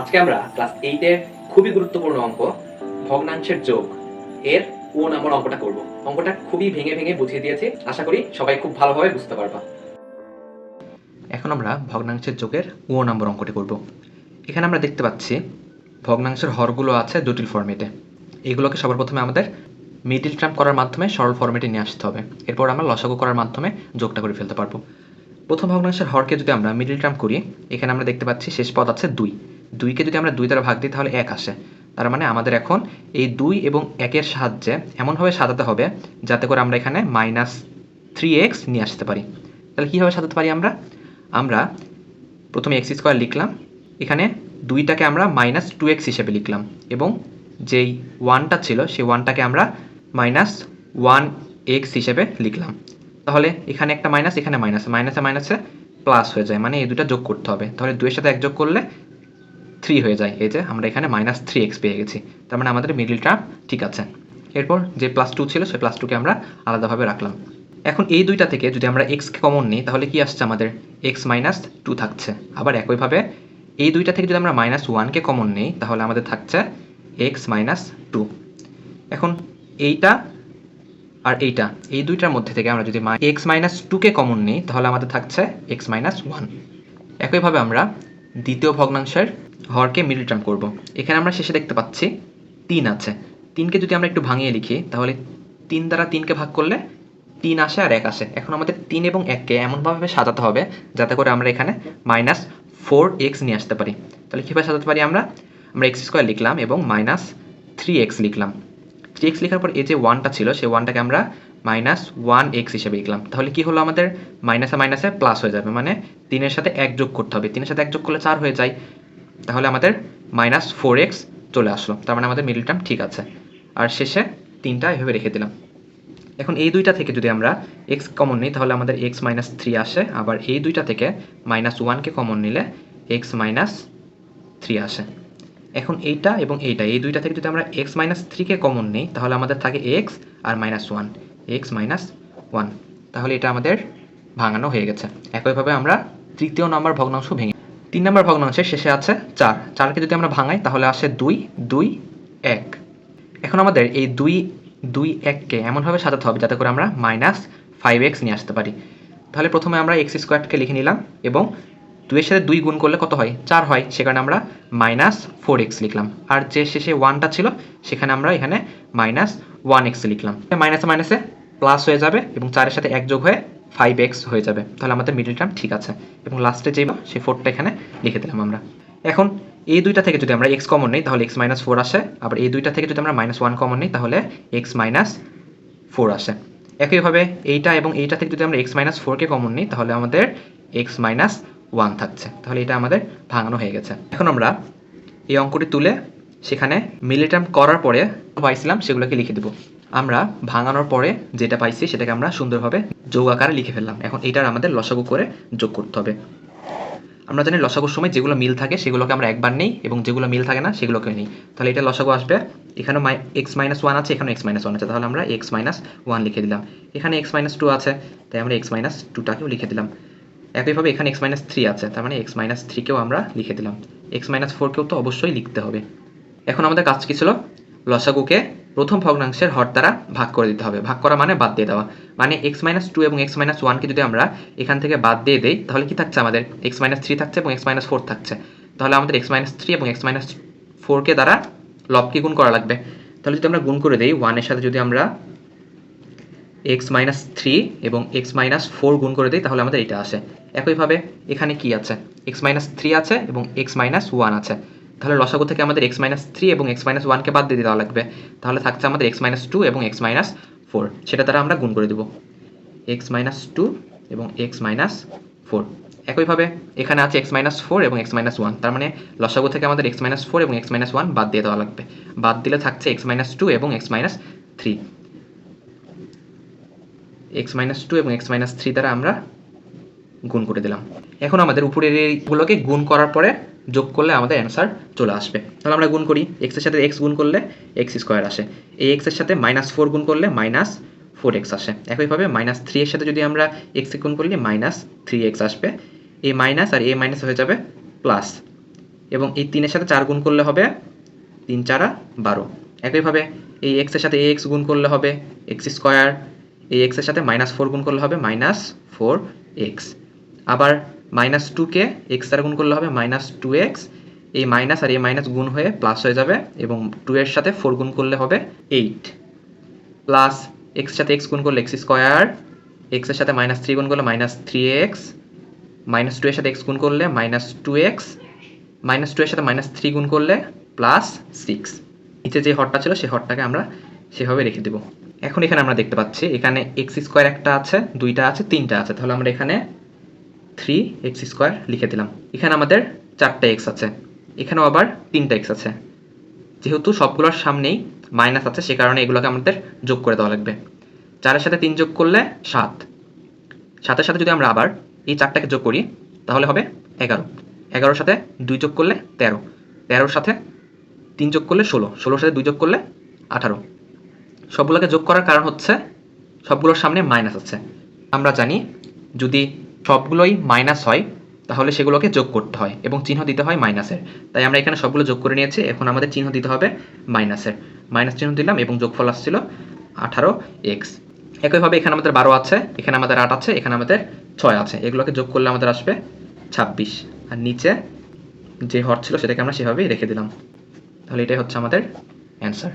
আজকে আমরা ক্লাস এইটের খুবই গুরুত্বপূর্ণ অঙ্ক, ভগ্নাংশের যোগ এর ও নম্বর অঙ্কটা করব। অঙ্কটা খুবই ভেঙে ভেঙে বুঝিয়ে দিয়েছি। আশা করি সবাই খুব ভালোভাবে বুঝতে পারবা। এখন আমরা ভগ্নাংশের যোগের ও নম্বর অঙ্কটি করব। এখানে আমরা দেখতে পাচ্ছি ভগ্নাংশের হরগুলো আছে জটিল ফর্মেটে এগুলোকে সবার প্রথমে আমাদের মিডিল টার্ম করার মাধ্যমে সরল ফর্মেটে নিয়ে আসতে হবে। এরপর আমরা লসাগু করার মাধ্যমে যোগটা করে ফেলতে পারব। প্রথম ভগ্নাংশের হরকে যদি আমরা মিডিল টার্ম করি, এখানে আমরা দেখতে পাচ্ছি শেষ পদ আছে দুই। দুইকে যদি আমরা দুই দ্বারা ভাগ দিই, তাহলে এক আসে। তার মানে আমাদের এখন এই দুই এবং একের সাহায্যে এমনভাবে সাজাতে হবে যাতে করে আমরা এখানে মাইনাস থ্রি এক্স নিয়ে আসতে পারি। তাহলে কীভাবে সাজাতে পারি আমরা? আমরা প্রথমে এক্স স্কোয়ার লিখলাম। এখানে দুইটাকে আমরা মাইনাস টু এক্স হিসেবে লিখলাম এবং যেই ওয়ানটা ছিল, সেই ওয়ানটাকে আমরা মাইনাস ওয়ান এক্স হিসেবে লিখলাম। তাহলে এখানে একটা মাইনাস এখানে মাইনাস মাইনাসে মাইনাসে প্লাস হয়ে যায়। মানে এই দুটো যোগ করতে হবে। তাহলে দুইয়ের সাথে এক যোগ করলে থ্রি হয়ে যায়। এই যে আমরা এখানে মাইনাস থ্রি এক্স পেয়ে গেছি। তার মানে আমাদের মিডিল টার্ম ঠিক আছে। এরপর যে প্লাস টু ছিল, সেই প্লাস টুকে আমরা আলাদাভাবে রাখলাম। এখন এই দুইটা থেকে যদি আমরা এক্সকে কমন নিই, তাহলে কি আসছে আমাদের? এক্স মাইনাস টু থাকছে। আবার একইভাবে এই দুইটা থেকে যদি আমরা মাইনাস ওয়ানকে কমন নিই, তাহলে আমাদের থাকছে এক্স মাইনাস টু এখন এইটা আর এইটা, এই দুইটার মধ্যে থেকে আমরা যদি এক্স মাইনাস টুকে কমন নিই, তাহলে আমাদের থাকছে এক্স মাইনাস ওয়ান একইভাবে আমরা দ্বিতীয় ভগ্নাংশের হরকে মিডল টার্ম করব। এখানে আমরা শেষে দেখতে পাচ্ছি তিন আছে। তিনকে যদি আমরা একটু ভাঙিয়ে লিখি, তাহলে তিন দ্বারা তিনকে ভাগ করলে তিন আসে আর এক আসে। এখন আমাদের তিন এবং এককে এমনভাবে সাজাতে হবে যাতে করে আমরা এখানে মাইনাস ফোর এক্স নিয়ে আসতে পারি। তাহলে কীভাবে সাজাতে পারি আমরা? আমরা এক্স স্কোয়ার লিখলাম এবং মাইনাস থ্রি এক্স লিখলাম। থ্রি এক্স লেখার পর এই যে ওয়ানটা ছিল, সেই ওয়ানটাকে আমরা মাইনাস ওয়ান এক্স হিসেবে লিখলাম। তাহলে কি হলো আমাদের? মাইনাসে মাইনাসে প্লাস হয়ে যাবে। মানে তিনের সাথে এক যোগ করতে হবে। তিনের সাথে এক যোগ করলে চার হয়ে যায়। তাহলে আমাদের মাইনাস ফোর এক্স চলে আসলো। তার মানে আমাদের মিডল টার্ম ঠিক আছে। আর শেষে তিনটা এভাবে রেখে দিলাম। এখন এই দুইটা থেকে যদি আমরা এক্স কমন নিই, তাহলে আমাদের এক্স মাইনাস থ্রি আসে। আবার এই দুইটা থেকে মাইনাস ওয়ানকে কমন নিলে এক্স মাইনাস থ্রি আসে। এখন এইটা এবং এইটা, এই দুইটা থেকে যদি আমরা এক্স মাইনাস থ্রিকে কমন নিই, তাহলে আমাদের থাকে এক্স আর minus one x minus one তাহলে এটা আমাদের ভাঙানো হয়ে গেছে। একইভাবে আমরা তৃতীয় নম্বর ভগ্নাংশ ভেঙে তিন নম্বর ভগ্নাংশের শেষে আছে চার। চারকে যদি আমরা ভাঙাই, তাহলে আসে দুই দুই, এক। এখন আমাদের এই দুই দুই, এককে এমনভাবে সাজাতে হবে যাতে করে আমরা মাইনাস ফাইভ এক্স নিয়ে আসতে পারি। তাহলে প্রথমে আমরা এক্স স্কোয়ারকে লিখে নিলাম এবং দুইয়ের সাথে দুই গুণ করলে কত হয়? চার হয়। সে কারণে আমরা মাইনাস ফোর এক্স লিখলাম। আর যে শেষে ওয়ানটা ছিল, সেখানে আমরা এখানে মাইনাস ওয়ান এক্স লিখলাম। মাইনাসে মাইনাসে প্লাস হয়ে যাবে এবং চারের সাথে এক যোগ হয়ে ফাইভ এক্স হয়ে যাবে। তাহলে আমাদের মিডিল টার্ম ঠিক আছে। এবং লাস্টে যেই সেই ফোরটা এখানে লিখে দিলাম আমরা। এখন এই দুইটা থেকে যদি আমরা এক্স কমন নিই, তাহলে এক্স মাইনাস ফোর আসে। আবার এই দুইটা থেকে যদি আমরা মাইনাস ওয়ান কমন নিই, তাহলে এক্স মাইনাস ফোর আসে। একইভাবে এইটা এবং এইটা থেকে যদি আমরা এক্স মাইনাস ফোরকে কমন নিই, তাহলে আমাদের এক্স মাইনাস ওয়ান থাকছে। তাহলে এটা আমাদের ভাঙানো হয়ে গেছে। এখন আমরা এই অঙ্কটি তুলে সেখানে মিলিটার্ম করার পরে পাইছিলাম সেগুলোকে লিখে দেবো। আমরা ভাঙানোর পরে যেটা পাইছি সেটাকে আমরা সুন্দরভাবে যোগ আকারে লিখে ফেললাম। এখন এটার আমাদের লসাগু করে যোগ করতে হবে। আমরা জানি লসাগুর সময় যেগুলো মিল থাকে সেগুলোকে আমরা একবার নেই এবং যেগুলো মিল থাকে না সেগুলোকে নিই। তাহলে এটা লসাগু আসবে। এখানে মাই এক্স মাইনাস ওয়ান আছে এখানে এক্স মাইনাস ওয়ান আছে। তাহলে আমরা এক্স মাইনাস ওয়ান লিখে দিলাম। এখানে এক্স মাইনাস টু আছে, তাই আমরা এক্স মাইনাস টুটাকেও লিখে দিলাম। একইভাবে এখানে এক্স মাইনাস থ্রি আছে, তার মানে এক্স মাইনাস থ্রিকেও আমরা লিখে দিলাম। এক্স মাইনাস ফোরকেও তো অবশ্যই লিখতে হবে। এখন আমাদের কাজ কী ছিল? লসাগুকে প্রথম ভগ্নাংশের হর দ্বারা ভাগ করে দিতে হবে ভাগ করা মানে বাদ দিয়ে দেওয়া মানে এক্স মাইনাস টু এবং এক্স মাইনাস ওয়ানকে যদি আমরা এখান থেকে বাদ দিয়ে দেই তাহলে কি থাকছে আমাদের এক্স মাইনাস থ্রি থাকছে এবং এক্স মাইনাস ফোর থাকছে তাহলে আমাদের এক্স মাইনাস থ্রি এবং এক্স মাইনাস ফোরকে দ্বারা লবকে গুণ করা লাগবে তাহলে যদি আমরা গুণ করে দিই ওয়ানের সাথে যদি আমরা এক্স মাইনাস থ্রি এবং এক্স মাইনাস ফোর গুণ করে দিই তাহলে আমাদের এটা আসে একইভাবে এখানে কি আছে এক্স মাইনাস থ্রি আছে এবং এক্স মাইনাস ওয়ান আছে তাহলে লসাগু থেকে আমাদের এক্স মাইনাস থ্রি এবং এক্স মাইনাস ওয়ানকে বাদ দিয়ে দেওয়া লাগবে তাহলে থাকছে আমাদের এক্স মাইনাস টু এবং এক্স মাইনাস ফোর সেটা দ্বারা আমরা গুণ করে দেবো এক্স মাইনাস টু এবং এক্স মাইনাস ফোর একইভাবে এখানে আছে এক্স মাইনাস ফোর এবং এক্স মাইনাস ওয়ান তার মানে লসাগু থেকে আমাদের এক্স মাইনাস ফোর এবং এক্স মাইনাস ওয়ান বাদ দিয়ে দেওয়া লাগবে বাদ দিলে থাকছে এক্স মাইনাস টু এবং x minus three x minus two এবং এক্স মাইনাস থ্রি দ্বারা আমরা গুণ করে দিলাম এখন আমাদের উপরের এইগুলোকে গুণ করার পরে যোগ করলে আমাদের অ্যান্সার চলে আসবে। তাহলে আমরা গুণ করি এক্সের সাথে এক্স গুণ করলে এক্স স্কোয়ার আসে। এই এক্সের সাথে মাইনাস ফোর গুণ করলে মাইনাস ফোর এক্স আসে। একইভাবে মাইনাস থ্রি এর সাথে যদি আমরা এক্স গুণ করলে মাইনাস থ্রি এক্স আসবে। এই মাইনাস আর এ মাইনাস হয়ে যাবে প্লাস এবং এই তিনের সাথে চার গুণ করলে হবে তিন চারা বারো। একইভাবে এই এক্সের সাথে এ এক্স গুণ করলে হবে এক্স স্কোয়ার এই এক্সের সাথে মাইনাস ফোর গুণ করলে হবে মাইনাস ফোর এক্স আবার মাইনাস টুকে এক্স দ্বারা গুণ করলে হবে মাইনাস টু এক্স এই মাইনাস আর এই মাইনাস গুণ হয়ে প্লাস হয়ে যাবে এবং টু এর সাথে ফোর গুণ করলে হবে এইট প্লাস এক্স সাথে এক্স গুণ করলে এক্স স্কোয়ার এক্সের সাথে মাইনাস থ্রি গুণ করলে minus three x minus two এর সাথে এক্স গুণ করলে minus two x minus two এর সাথে মাইনাস থ্রি গুণ করলে প্লাস সিক্স নিচে যে হরটা ছিল সেই হরটাকে আমরা সেভাবে রেখে দেব। এখন এখানে আমরা দেখতে পাচ্ছি, এখানে এক্স স্কোয়ার একটা আছে, দুইটা আছে, তিনটা আছে। তাহলে আমরা এখানে থ্রি এক্স স্কোয়ার লিখে দিলাম। এখানে আমাদের চারটে এক্স আছে। এখানেও আবার তিনটা এক্স আছে। যেহেতু সবগুলোর সামনেই মাইনাস আছে, সে কারণে এগুলোকে আমাদের যোগ করে দেওয়া লাগবে। চারের সাথে তিন যোগ করলে সাত। সাতের সাথে যদি আমরা আবার এই চারটাকে যোগ করি, তাহলে হবে এগারো। এগারোর সাথে দুই যোগ করলে তেরো। তেরোর সাথে তিন যোগ করলে ষোলো। ষোলোর সাথে দুই যোগ করলে আঠারো। সবগুলোকে যোগ করার কারণ হচ্ছে সবগুলোর সামনে মাইনাস আছে। আমরা জানি যদি সবগুলোই মাইনাস হয়, তাহলে সেগুলোকে যোগ করতে হয় এবং চিহ্ন দিতে হয় মাইনাসের তাই আমরা এখানে সবগুলো যোগ করে নিয়েছি, এখন আমাদের চিহ্ন দিতে হবে মাইনাসের মাইনাস চিহ্ন দিলাম এবং যোগফল আসছিল আঠারো এক্স একইভাবে এখানে আমাদের বারো আছে, এখানে আমাদের আট আছে, এখানে আমাদের ছয় আছে। এগুলোকে যোগ করলে আমাদের আসবে ছাব্বিশ। আর নিচে যে হর ছিল সেটাকে আমরা সেভাবেই রেখে দিলাম। তাহলে এটাই হচ্ছে আমাদের অ্যান্সার